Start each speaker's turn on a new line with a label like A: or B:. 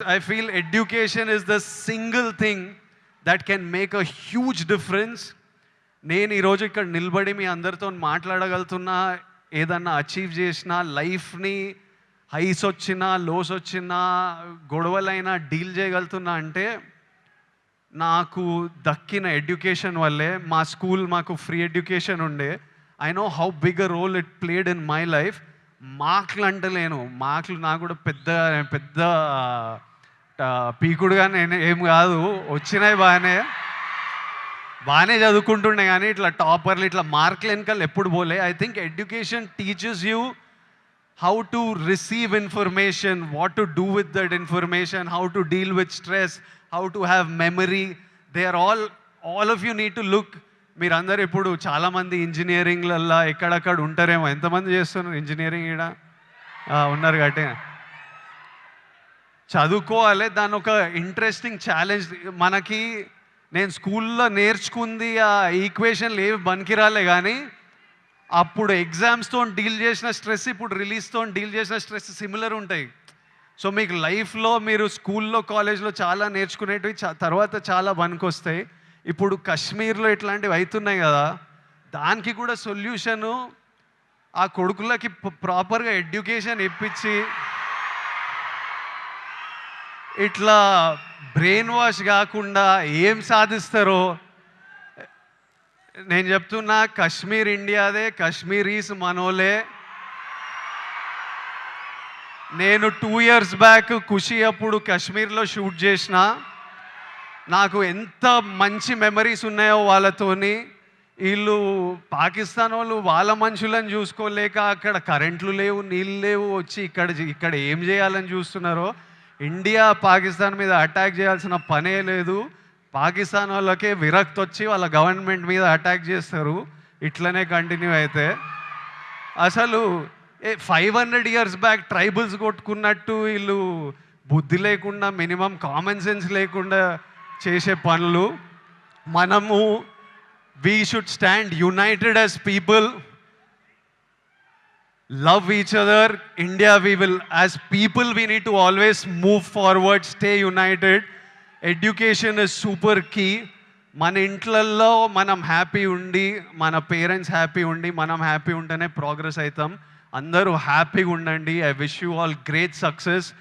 A: I feel education is the single thing that can make a huge difference. నేను ఈరోజు ఇక్కడ నిలబడి మీ అందరితో మాట్లాడగలుగుతున్నా ఏదన్నా అచీవ్ చేసిన లైఫ్ని హైస్ వచ్చినా లోస్ వచ్చినా గొడవలైనా డీల్ చేయగలుగుతున్నా అంటే నాకు దక్కిన ఎడ్యుకేషన్ వల్లే మా స్కూల్ మాకు ఫ్రీ ఎడ్యుకేషన్ ఉండే I know how big a role it played in my life marks అంటలేను మార్కులు నాకు కూడా పెద్ద పెద్ద పీకుడుగా నేను ఏం కాదు వచ్చినాయి బాగానే. బాగానే చదువుకుంటుండే కానీ ఇట్లా టాపర్లు ఇట్లా మార్కులు వెనకాల ఎప్పుడు పోలే. I think education teachers you how to receive information what to do with that information how to deal with stress how to have memory they are all all of you need to look మీరందరూ ఇప్పుడు చాలామంది ఇంజనీరింగ్లల్లో ఎక్కడక్కడ ఉంటారేమో. ఎంతమంది చేస్తున్నారు engineering ఇక్కడ ఉన్నారు కాబట్టి. చదువుకోవాలి దాని ఒక ఇంట్రెస్టింగ్ ఛాలెంజ్ మనకి నేను స్కూల్లో నేర్చుకుంది ఆ ఈక్వేషన్లు ఏవి బనికిరాలే కానీ అప్పుడు ఎగ్జామ్స్తో డీల్ చేసిన స్ట్రెస్ ఇప్పుడు రిలీజ్తో డీల్ చేసిన స్ట్రెస్ సిమిలర్ ఉంటాయి. సో మీకు లైఫ్లో మీరు స్కూల్లో కాలేజ్లో చాలా నేర్చుకునేటివి తర్వాత చాలా వస్తాయి ఇప్పుడు కాశ్మీర్లో ఇట్లాంటివి అవుతున్నాయి కదా దానికి కూడా సొల్యూషను ఆ కొడుకులకి ప్రాపర్గా ఎడ్యుకేషన్ ఇప్పించి ఇట్లా బ్రెయిన్ వాష్ కాకుండా ఏం సాధిస్తారో? నేను చెప్తున్నా కశ్మీర్ ఇండియాదే కశ్మీరీస్ మనోలే. నేను టూ ఇయర్స్ బ్యాక్ ఖుషి అప్పుడు కాశ్మీర్లో షూట్ చేసిన. నాకు ఎంత మంచి మెమరీస్ ఉన్నాయో వాళ్ళతోని. వీళ్ళు పాకిస్తాన్ వాళ్ళు వాళ్ళ మనుషులను చూసుకోలేక అక్కడ కరెంట్లు లేవు నీళ్ళు లేవు వచ్చి ఇక్కడ ఇక్కడ ఏం చేయాలని చూస్తున్నారో. ఇండియా పాకిస్తాన్ మీద అటాక్ చేయాల్సిన పనే లేదు. పాకిస్తాన్ వాళ్ళకే విరక్తి వచ్చి వాళ్ళ గవర్నమెంట్ మీద అటాక్ చేస్తారు. ఇట్లనే కంటిన్యూ అయితే. అసలు a five hundred years back tribals కొట్టుకున్నట్టు వీళ్ళు బుద్ధి లేకుండా మినిమం కామన్ సెన్స్ లేకుండా చేసే పనులు. మనము we should stand united as people love each other India we will as people we need to always move forward stay united education is super key మన ఇంట్లల్లో మనం హ్యాపీ ఉండి మన పేరెంట్స్ హ్యాపీ ఉండి మనం హ్యాపీ ఉంటేనే ప్రోగ్రెస్ అవుతాం అందరూ హ్యాపీగా ఉండండి. I wish you all great success